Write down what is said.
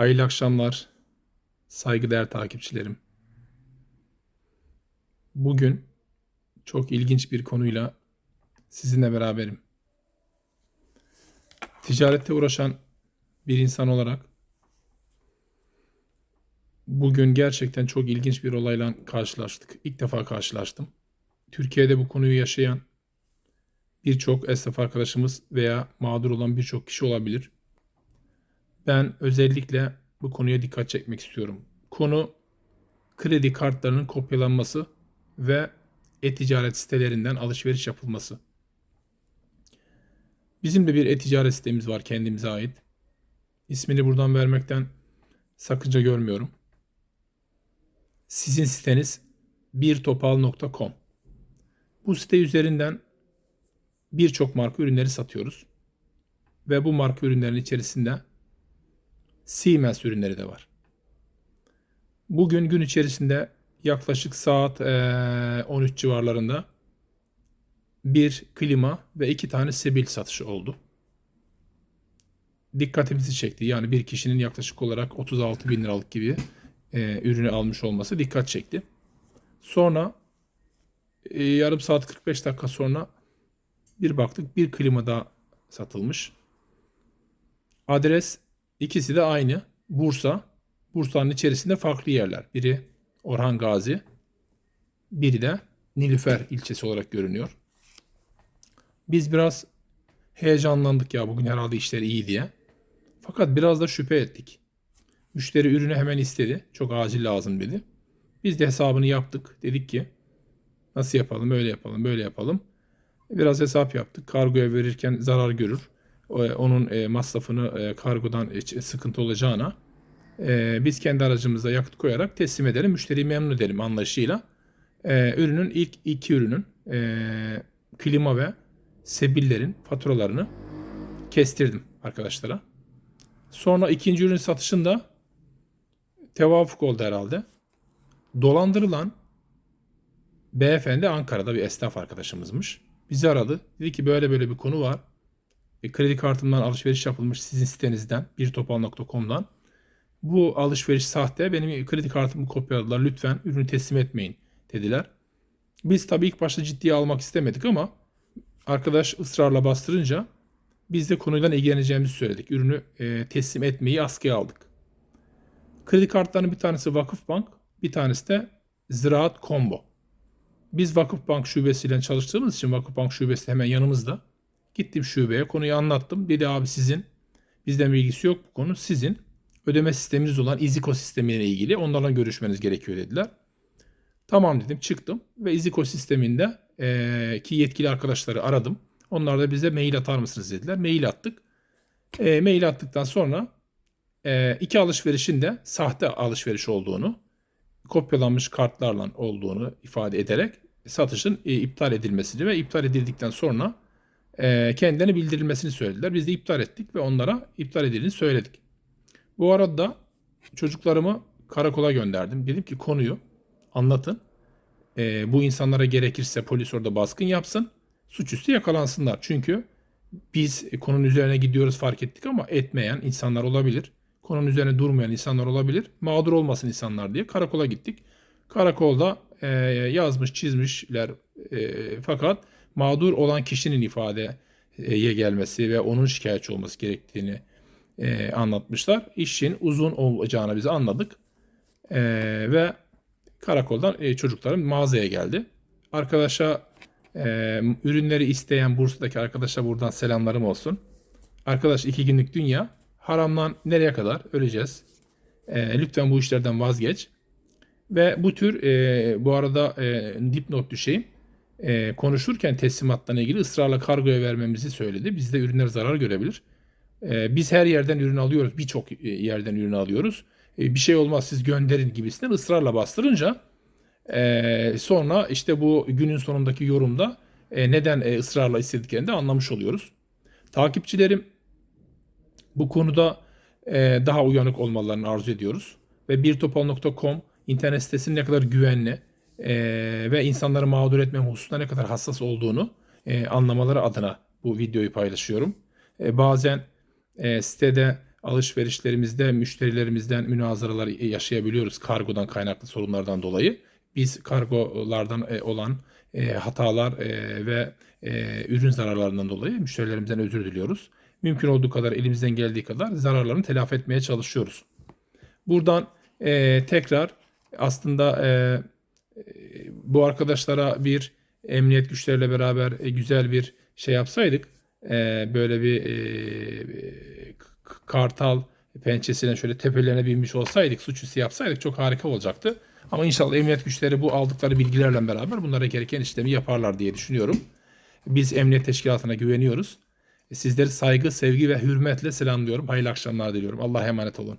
Hayırlı akşamlar, saygıdeğer takipçilerim. Bugün çok ilginç bir konuyla sizinle beraberim. Ticarette uğraşan bir insan olarak bugün gerçekten çok ilginç bir olayla karşılaştık. İlk defa karşılaştım. Türkiye'de bu konuyu yaşayan birçok esnaf arkadaşımız veya mağdur olan birçok kişi olabilir. Ben özellikle bu konuya dikkat çekmek istiyorum. Konu kredi kartlarının kopyalanması ve e-ticaret sitelerinden alışveriş yapılması. Bizim de bir e-ticaret sitemiz var kendimize ait. İsmini buradan vermekten sakınca görmüyorum. Sizin siteniz birtopal.com. Bu site üzerinden birçok marka ürünleri satıyoruz. Ve bu marka ürünlerin içerisinde Siemens ürünleri de var. Bugün gün içerisinde yaklaşık saat eee, 13 civarlarında bir klima ve iki tane sebil satışı oldu. Dikkatimizi çekti. Yani bir kişinin yaklaşık olarak 36 bin liralık gibi ürünü almış olması dikkat çekti. Sonra yarım saat 45 dakika sonra bir baktık bir klima daha satılmış. Adres ikisi de aynı. Bursa. Bursa'nın içerisinde farklı yerler. Biri Orhan Gazi, biri de Nilüfer ilçesi olarak görünüyor. Biz biraz heyecanlandık ya bugün herhalde işleri iyi diye. Fakat biraz da şüphe ettik. Müşteri ürünü hemen istedi. Çok acil lazım dedi. Biz de hesabını yaptık. Dedik ki nasıl yapalım, öyle yapalım, böyle yapalım. Biraz hesap yaptık. Kargoya verirken zarar görür. Onun e, masrafını e, kargodan sıkıntı olacağına e, biz kendi aracımıza yakıt koyarak teslim edelim. Müşteriyi memnun edelim anlayışıyla. Ürünün ilk iki ürünün klima ve sebillerin faturalarını kestirdim arkadaşlara. Sonra ikinci ürün satışında tevafuk oldu herhalde. Dolandırılan beyefendi Ankara'da bir esnaf arkadaşımızmış. Bizi aradı. Dedi ki böyle böyle bir konu var. E, kredi kartımdan alışveriş yapılmış sizin sitenizden birtopal.com'dan. Bu alışveriş sahte. Benim kredi kartımı kopyaladılar. Lütfen ürünü teslim etmeyin dediler. Biz tabii ilk başta ciddiye almak istemedik ama arkadaş ısrarla bastırınca biz de konuyla ilgileneceğimizi söyledik. Ürünü e, teslim etmeyi askıya aldık. Kredi kartlarının bir tanesi Vakıfbank, bir tanesi de Ziraat Combo. Biz Vakıfbank şubesiyle çalıştığımız için Vakıfbank şubesi hemen yanımızda. Gittim şubeye konuyu anlattım. Dedi abi sizin bizden bilgisi yok bu konu sizin ödeme sisteminiz olan Iziko sistemiyle ilgili onlarla görüşmeniz gerekiyor dediler. Tamam dedim çıktım ve Iziko sisteminde eee, ki yetkili arkadaşları aradım. Onlar da bize mail atar mısınız dediler. Mail attık. Eee, mail attıktan sonra eee, iki alışverişin de sahte alışveriş olduğunu, kopyalanmış kartlarla olduğunu ifade ederek satışın e, iptal edilmesini ve iptal edildikten sonra e, kendilerine bildirilmesini söylediler. Biz de iptal ettik ve onlara iptal edildiğini söyledik. Bu arada çocuklarımı karakola gönderdim. Dedim ki konuyu anlatın. E, bu insanlara gerekirse polis orada baskın yapsın. Suçüstü yakalansınlar. Çünkü biz konunun üzerine gidiyoruz fark ettik ama etmeyen insanlar olabilir. Konunun üzerine durmayan insanlar olabilir. Mağdur olmasın insanlar diye karakola gittik. Karakolda e, yazmış çizmişler e, fakat mağdur olan kişinin ifadeye gelmesi ve onun şikayetçi olması gerektiğini e, anlatmışlar. İşin uzun olacağını biz anladık. E, ve karakoldan e, çocuklarım mağazaya geldi. Arkadaşa e, ürünleri isteyen Bursa'daki arkadaşa buradan selamlarım olsun. Arkadaş iki günlük dünya. Haramdan nereye kadar öleceğiz? E, lütfen bu işlerden vazgeç. Ve bu tür e, bu arada e, dipnot düşeyim. E, konuşurken teslimatla ilgili ısrarla kargoya vermemizi söyledi. Bizde ürünler zarar görebilir. E, biz her yerden ürün alıyoruz. Birçok e, yerden ürün alıyoruz. E, bir şey olmaz siz gönderin gibisinden ısrarla bastırınca e, sonra işte bu günün sonundaki yorumda e, neden e, ısrarla istediklerini de anlamış oluyoruz. Takipçilerim bu konuda e, daha uyanık olmalarını arzu ediyoruz. Ve birtopal.com internet sitesinin ne kadar güvenli e, ve insanları mağdur etmem hususunda ne kadar hassas olduğunu e, anlamaları adına bu videoyu paylaşıyorum. E, bazen e, sitede alışverişlerimizde müşterilerimizden münazaralar yaşayabiliyoruz kargodan kaynaklı sorunlardan dolayı. Biz kargolardan e, olan e, hatalar e, ve e, ürün zararlarından dolayı müşterilerimizden özür diliyoruz. Mümkün olduğu kadar elimizden geldiği kadar zararlarını telafi etmeye çalışıyoruz. Buradan e, tekrar aslında e, bu arkadaşlara bir emniyet güçleriyle beraber e, güzel bir şey yapsaydık e, böyle bir e, kartal pençesine şöyle tepelerine binmiş olsaydık suçüstü yapsaydık çok harika olacaktı. Ama inşallah emniyet güçleri bu aldıkları bilgilerle beraber bunlara gereken işlemi yaparlar diye düşünüyorum. Biz emniyet teşkilatına güveniyoruz. Sizleri saygı, sevgi ve hürmetle selamlıyorum. Hayırlı akşamlar diliyorum. Allah'a emanet olun.